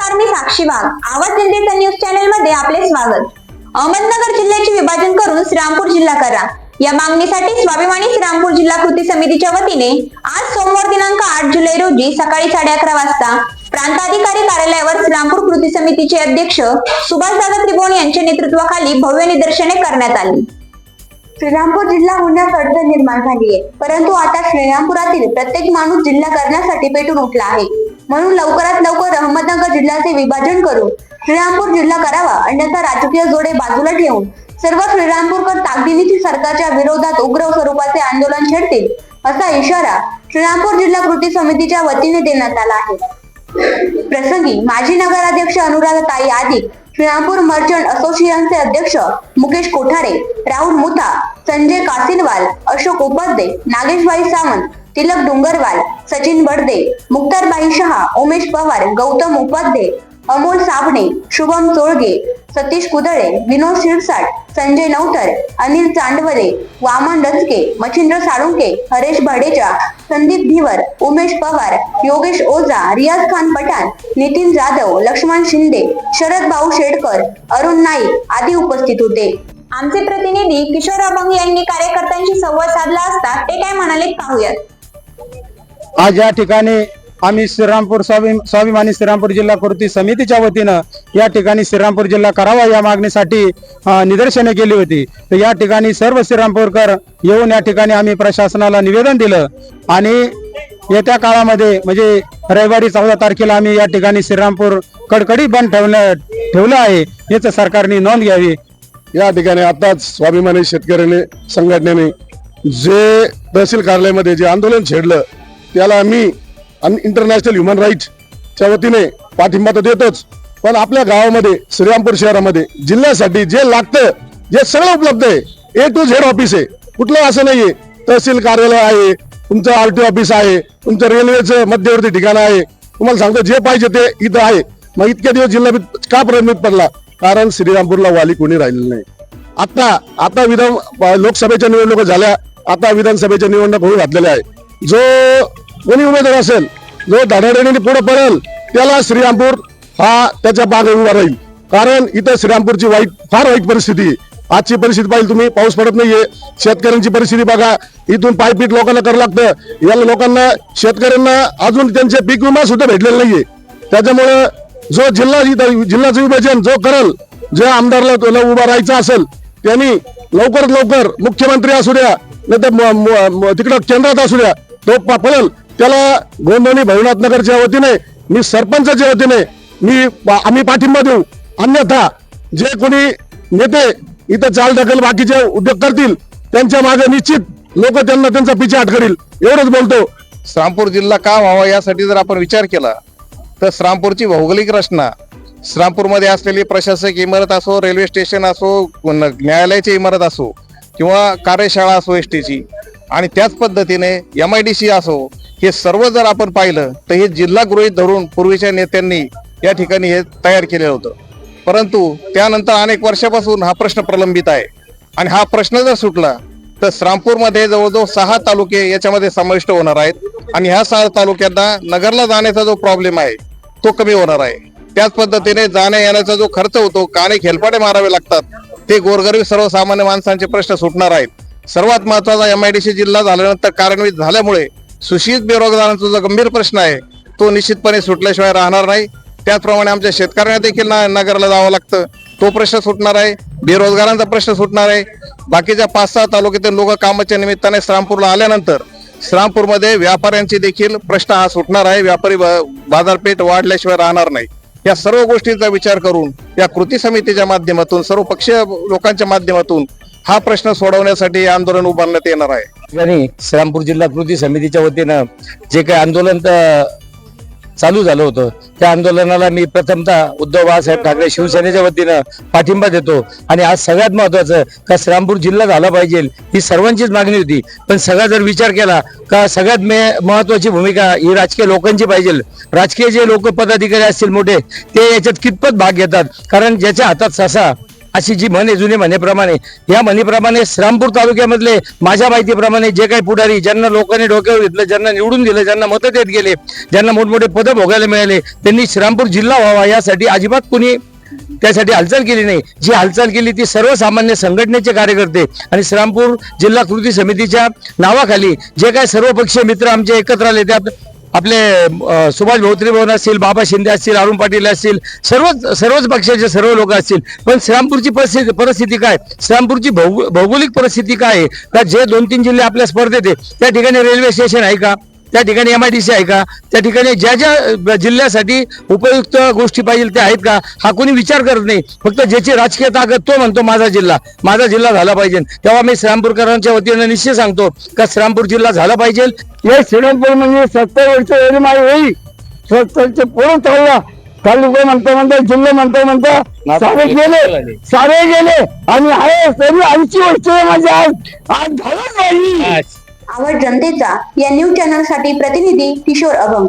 नमस्कार मी साक्षी वाघ. आवाज जनतेचा न्यूज चॅनलमध्ये आपले स्वागत. अहमदनगर जिल्ह्याचे विभाजन करून श्रीरामपूर जिल्हा करा. या मागणीसाठी स्वाभिमानी श्रीरामपूर जिल्हा कृती समितीच्या वतीने आज सोमवार दिनांक आठ जुलै रोजी सकाळी साडे अकरा वाजता प्रांताधिकारी कार्यालयावर श्रीरामपूर कृती समितीचे अध्यक्ष सुभाषदादा त्रिभुवन यांच्या नेतृत्वाखाली भव्य निदर्शने करण्यात आली. श्रीरामपूर जिल्हा होण्यास अडचण निर्माण झाली आहे. परंतु आता श्रीरामपुरातील प्रत्येक माणूस जिल्हा करण्यासाठी पेटून उठला आहे. म्हणून लवकरात लवकर अहमदनगर जिल्ह्याचे विभाजन करून श्रीरामपूर जिल्हा करावा. अन्यथा राजकीय जोडे बाजूला ठेवून सर्व श्रीरामपूरकर ताकदीनिशी सरकारच्या विरोधात उग्र स्वरूपाचे आंदोलन छेडतील असा इशारा श्रीरामपूर जिल्हा कृती समितीच्या वतीने देण्यात आला आहे. प्रसंगी माजी नगराध्यक्ष अनुराधा ताई आदी श्रीरामपूर मर्चंट असोसिएशनचे अध्यक्ष मुकेश कोठारे राहुल मुथा संजय कासिनवाल अशोक उपाध्ये नागेशभाई सावंत तिलक डुंगरवाल सचिन बडदे मुक्तारबाई शहा उमेश पवार गौतम उपाध्ये अमोल साबणे शुभम चोळगे सतीश कुदळे विनोद शिरसाट संजय नवतर अनिल चांडवले वामन डचके मच्छिंद्र साळुंके हरेश भडेजा संदीप धिवर उमेश पवार योगेश ओझा रियाज खान पठाण नितीन जाधव लक्ष्मण शिंदे शरद भाऊ शेडकर अरुण नाईक आदी उपस्थित होते. आमचे प्रतिनिधी किशोर अभंग यांनी कार्यकर्त्यांशी संवाद साधला असता ते काय म्हणाले पाहूयात. आज या ठिकाणी आम्ही श्रीरामपूर स्वाभिम स्वाभिमानी श्रीरामपूर जिल्हा कृती समितीच्या वतीनं या ठिकाणी श्रीरामपूर जिल्हा करावा या मागणीसाठी निदर्शने केली होती. तर या ठिकाणी सर्व श्रीरामपूरकर येऊन या ठिकाणी आम्ही प्रशासनाला निवेदन दिलं. आणि येत्या काळामध्ये म्हणजे रविवारी चौदा तारखेला आम्ही या ठिकाणी श्रीरामपूर कडकडी बंद ठेवलं ठेवलं आहे याचं सरकारने नोंद घ्यावी. या ठिकाणी आताच स्वाभिमानी शेतकऱ्याने संघटनेने जे तहसील कार्यालयामध्ये जे आंदोलन छेडलं त्याला आम्ही इंटरनॅशनल ह्युमन राईटच्या वतीने पाठिंबा तर देतोच. पण आपल्या गावामध्ये श्रीरामपूर शहरामध्ये जिल्ह्यासाठी जे लागतं जे सगळं उपलब्ध आहे ए टू झेड ऑफिस आहे. कुठलं असं नाहीये. तहसील कार्यालय आहे तुमचं आर टी ऑफिस आहे तुमचं रेल्वेचं मध्यवर्ती ठिकाण आहे. तुम्हाला सांगतो जे पाहिजे ते इथं आहे. मग इतक्या दिवस जिल्हा का प्रलंबित पडला? कारण श्रीरामपूरला वाली कोणी राहिलेलं नाही. आता आता विधान लोकसभेच्या निवडणुका झाल्या. आता विधानसभेच्या निवडणूक होऊ घातलेल्या आहे जो कोणी उमेदवार असेल जो धडाडणीने पुढे पडेल त्याला श्रीरामपूर हा त्याच्या बाग उभा राहील. कारण इथं श्रीरामपूरची वाईट फार वाईट परिस्थिती आहे. आजची परिस्थिती पाहिजे तुम्ही पाऊस पडत नाहीये. शेतकऱ्यांची परिस्थिती बघा इथून पायपीट लोकांना करावं लागतं. या लोकांना शेतकऱ्यांना अजून त्यांचे पीक विमा सुद्धा भेटलेला नाहीये. त्याच्यामुळं जो जिल्हा इथं- जिल्ह्याचं विभाजन जो करल जे आमदारला उभा राहायचा असेल त्यांनी लवकरात लवकर मुख्यमंत्री असू द्या नाही तर तिकडं केंद्रात असू द्या तो प- पळेल त्याला गोंदवली भवनाथ नगरच्या वतीने मी सरपंचाच्या वतीने मी आम्ही पाठिंबा देऊ. अन्यथा जे कोणी नेते इथं चाल ढकल बाकीचे उद्योग करतील त्यांच्या मागे निश्चित लोक त्यांना त्यांचा पिछाट करील एवढंच बोलतो. श्रामपूर जिल्हा का व्हावा यासाठी जर आपण विचार केला तर श्रामपूरची भौगोलिक रचना श्रामपूरमध्ये असलेली प्रशासक इमारत असो रेल्वे स्टेशन असो न- न्यायालयाची इमारत असो किंवा कार्यशाळा असो एस टीची आणि त्याच पद्धतीने एम आय डी सी असो हे सर्व जर आपण पाहिलं तर हे जिल्हा गृहित धरून पूर्वीच्या नेत्यांनी या ठिकाणी हे तयार केलेलं होतं. परंतु त्यानंतर अनेक वर्षापासून हा प्रश्न प्रलंबित आहे. आणि हा प्रश्न जर सुटला तर श्रामपूरमध्ये जवळजवळ सहा तालुके याच्यामध्ये समाविष्ट होणार आहेत. आणि ह्या सहा तालुक्यांना नगरला जाण्याचा जो प्रॉब्लेम आहे तो कमी होणार आहे. त्याच पद्धतीने जाण्या येण्याचा जो खर्च होतो का अनेक खेलपाटे मारावे लागतात ते गोरगरीब सर्वसामान्य माणसांचे प्रश्न सुटणार आहेत. सर्वात महत्त्वाचा सी जिल्हा झाल्यानंतर कार्यान्वित झाल्यामुळे सुशीत बेरोजगारांचा जो गंभीर प्रश्न आहे तो निश्चितपणे सुटल्याशिवाय राहणार नाही. त्याचप्रमाणे आमच्या शेतकऱ्यांना देखील ना- नगरला जावं लागतं. तो प्रश्न सुटणार आहे बेरोजगारांचा प्रश्न सुटणार आहे. बाकीच्या पाच सहा तालुक्यातील लोक कामाच्या निमित्ताने श्रामपूरला आल्यानंतर श्रामपूरमध्ये व्यापाऱ्यांचे देखील प्रश्न हा सुटणार आहे. व्यापारी ब- बाजारपेठ वाढल्याशिवाय राहणार नाही. या सर्व गोष्टींचा विचार करून या कृती समितीच्या माध्यमातून सर्व पक्षीय लोकांच्या माध्यमातून हा प्रश्न सोडवण्यासाठी आंदोलन उभारण्यात येणार आहे. ठिकाणी श्रीरामपूर जिल्हा कृती समितीच्या वतीनं जे काही आंदोलन चालू झालं होतं त्या आंदोलनाला मी प्रथमतः उद्धव बाळासाहेब ठाकरे शिवसेनेच्या वतीनं पाठिंबा देतो. आणि आज सगळ्यात महत्वाचं का श्रीरामपूर जिल्हा झाला पाहिजे ही सर्वांचीच मागणी होती. पण सगळा जर विचार केला का सगळ्यात मे महत्वाची भूमिका ही राजकीय लोकांची पाहिजे. राजकीय जे लोक पदाधिकारी असतील मोठे ते याच्यात कितपत भाग घेतात? कारण ज्याच्या हातात ससा अशी जी म्हण आहे जुने म्हणेप्रमाणे या म्हणीप्रमाणे श्रामपूर तालुक्यामधले माझ्या माहितीप्रमाणे जे काही पुढारी ज्यांना लोकांनी डोक्यावर घेतलं ज्यांना निवडून दिलं ज्यांना मतं देत गेले ज्यांना मोठमोठे पदं भोगायला मिळाले त्यांनी श्रामपूर जिल्हा व्हावा यासाठी अजिबात कुणी त्यासाठी हालचाल केली नाही. जी हालचाल केली ती सर्वसामान्य संघटनेचे कार्यकर्ते आणि श्रामपूर जिल्हा कृती समितीच्या नावाखाली जे काही सर्व पक्षीय मित्र आमचे एकत्र आले त्यात आपले सुभाष भोत्रे भवन असतील बाबा शिंदे असतील अरुण पाटील असतील सर्वच सर्वच पक्षाचे सर्व लोक असतील. पण श्रीरामपूरची परिस्थिती परिस्थिती काय? श्रामपूरची भौगो- भौगोलिक परिस्थिती काय आहे? का जे दोन तीन जिल्हे आपल्या स्पर्धेत आहे त्या ठिकाणी रेल्वे स्टेशन आहे का? त्या ठिकाणी एम आय डी सी आहे का? त्या ठिकाणी ज्या ज्या जिल्ह्यासाठी उपयुक्त गोष्टी पाहिजे त्या आहेत का? हा कोणी विचार करत नाही. फक्त ज्याची राजकीय ताकद तो म्हणतो माझा जिल्हा. माझा जिल्हा झाला पाहिजे. तेव्हा मी श्रामपूरकरांच्या वतीनं निश्चित सांगतो का श्रामपूर जिल्हा झाला पाहिजे. हे श्रीरामपूर म्हणजे सत्तर वर्ष एवढी माई होई. सत्तरचे पुढे चालला. तालुका म्हणता म्हणता जिल्हा म्हणता म्हणता सारे गेले. सारे गेले. आणि आहे तरी ऐंशी वर्ष म्हणजे आज. आज झालं नाही. आवड जनतेचा या न्यूज चॅनलसाठी प्रतिनिधी किशोर अभंग.